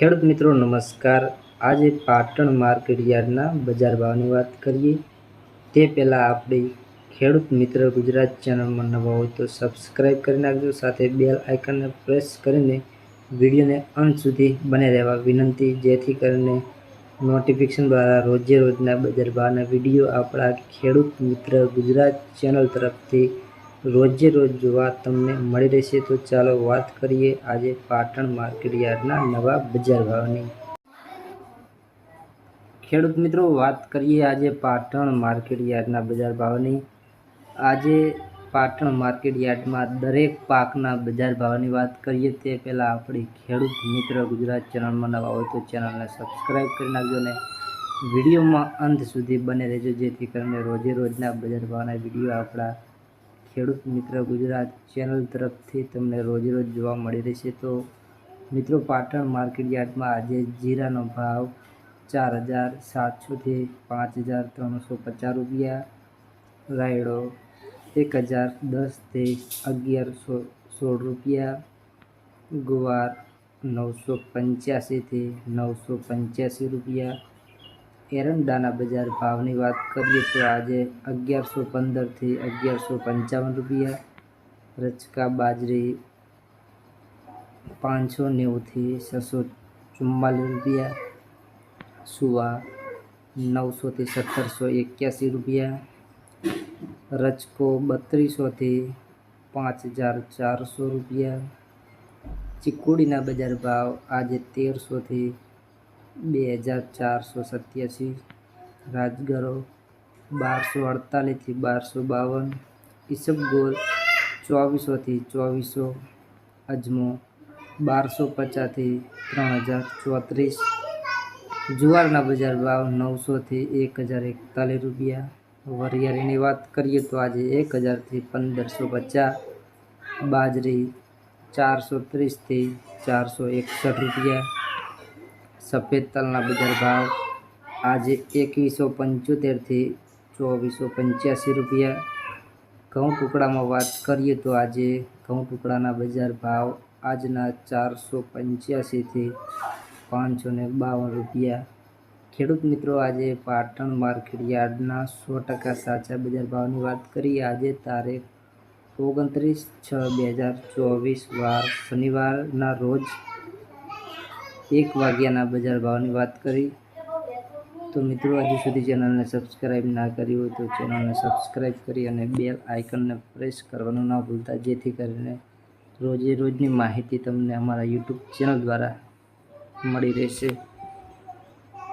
ખેડૂત મિત્રો, નમસ્કાર. આજે પાટણ માર્કેટ યાર્ડના બજાર ભાવની વાત કરીએ. તે પહેલાં આપણે ખેડૂત મિત્ર ગુજરાત ચેનલમાં નવા હોય તો સબસ્ક્રાઈબ કરી નાખજો. સાથે બેલ આઇકનને પ્રેસ કરીને વિડીયોને અંત સુધી બને રહેવા વિનંતી. જેથી કરીને નોટિફિકેશન દ્વારા રોજે રોજના બજાર ભાવના વીડિયો આપણા ખેડૂત મિત્ર ગુજરાત ચેનલ તરફથી રોજે રોજ જોવા તમને મળી રહેશે. તો ચાલો વાત કરીએ આજે પાટણ માર્કેટ યાર્ડના નવા બજાર ભાવની. ખેડૂત મિત્રો, વાત કરીએ આજે પાટણ માર્કેટ યાર્ડના બજાર ભાવની. આજે પાટણ માર્કેટ યાર્ડમાં દરેક પાકના બજાર ભાવની વાત કરીએ, તે પહેલાં આપણે ખેડૂત મિત્ર ગુજરાત ચેનલમાં નવા હોય તો ચેનલને સબસ્ક્રાઈબ કરી નાખજો અને વિડીયોમાં અંત સુધી બને રહેજો, જેથી કરીને રોજે રોજના બજાર ભાવના વીડિયો આપણા ખેડૂત મિત્ર ગુજરાત ચેનલ તરફથી તમને રોજ રોજ જોવા મળી રહેશે. તો મિત્રો, પાટણ માર્કેટ યાર્ડમાં આજે જીરાનો ભાવ ચાર હજાર સાતસોથી પાંચ હજાર ત્રણસો પચાસ રૂપિયા, રાયડો એક હજાર દસથી અગિયારસો સોળ રૂપિયા, ગુવાર નવસો પંચ્યાસીથી નવસો પંચ્યાસી રૂપિયા એરંડાના બજાર ભાવની વાત કરીએ તો આજે અગિયારસો પંદરથી અગિયારસો પંચાવન રૂપિયા રચકા બાજરી પાંચસો નેવુંથી છસો ચુમ્માલીસ રૂપિયા, સુવા નવસોથી સત્તરસો એક્યાસી રૂપિયા રચકો બત્રીસોથી પાંચ હજાર ચારસો રૂપિયા, ચીકુડીના બજાર ભાવ આજે તેરસોથી બે હજાર ચારસો સત્યાસી, રાજગરો બારસો અડતાલીસથી બારસો બાવન, ઈસબગોલ ચોવીસોથી ચોવીસો, અજમો બારસો પચાસથી ત્રણ હજાર ચોત્રીસ, જુવારના બજાર ભાવ નવસોથી એક હજાર એકતાલીસ રૂપિયા. વરિયાળીની વાત કરીએ તો આજે એક હજારથી પંદરસો પચાસ, બાજરી ચારસો ત્રીસથી ચારસો એકસઠ રૂપિયા. સફેદ તલના બજાર ભાવ આજે એકવીસો પંચોતેરથી ચોવીસો પંચ્યાસી રૂપિયા. ઘઉં ટુકડામાં વાત કરીએ તો આજે ઘઉં ટુકડાના બજાર ભાવ આજના ચારસો પંચ્યાસીથી પાંચસો ને બાવન રૂપિયા. ખેડૂત મિત્રો, આજે પાટણ માર્કેટ યાર્ડના સો ટકા સાચા બજાર ભાવની વાત કરીએ. આજે તારીખ ઓગણત્રીસ છ બે હજાર ચોવીસ, વાર શનિવારના રોજ એક વાગ્યાના બજાર ભાવની વાત કરી. તો મિત્રો, હજુ સુધી ચેનલને સબસ્ક્રાઈબ ના કરી હોય તો ચેનલને સબસ્ક્રાઈબ કરી અને બેલ આઇકનને પ્રેસ કરવાનું ના ભૂલતા, જેથી કરીને રોજે રોજની માહિતી તમને અમારા યુટ્યુબ ચેનલ દ્વારા મળી રહેશે.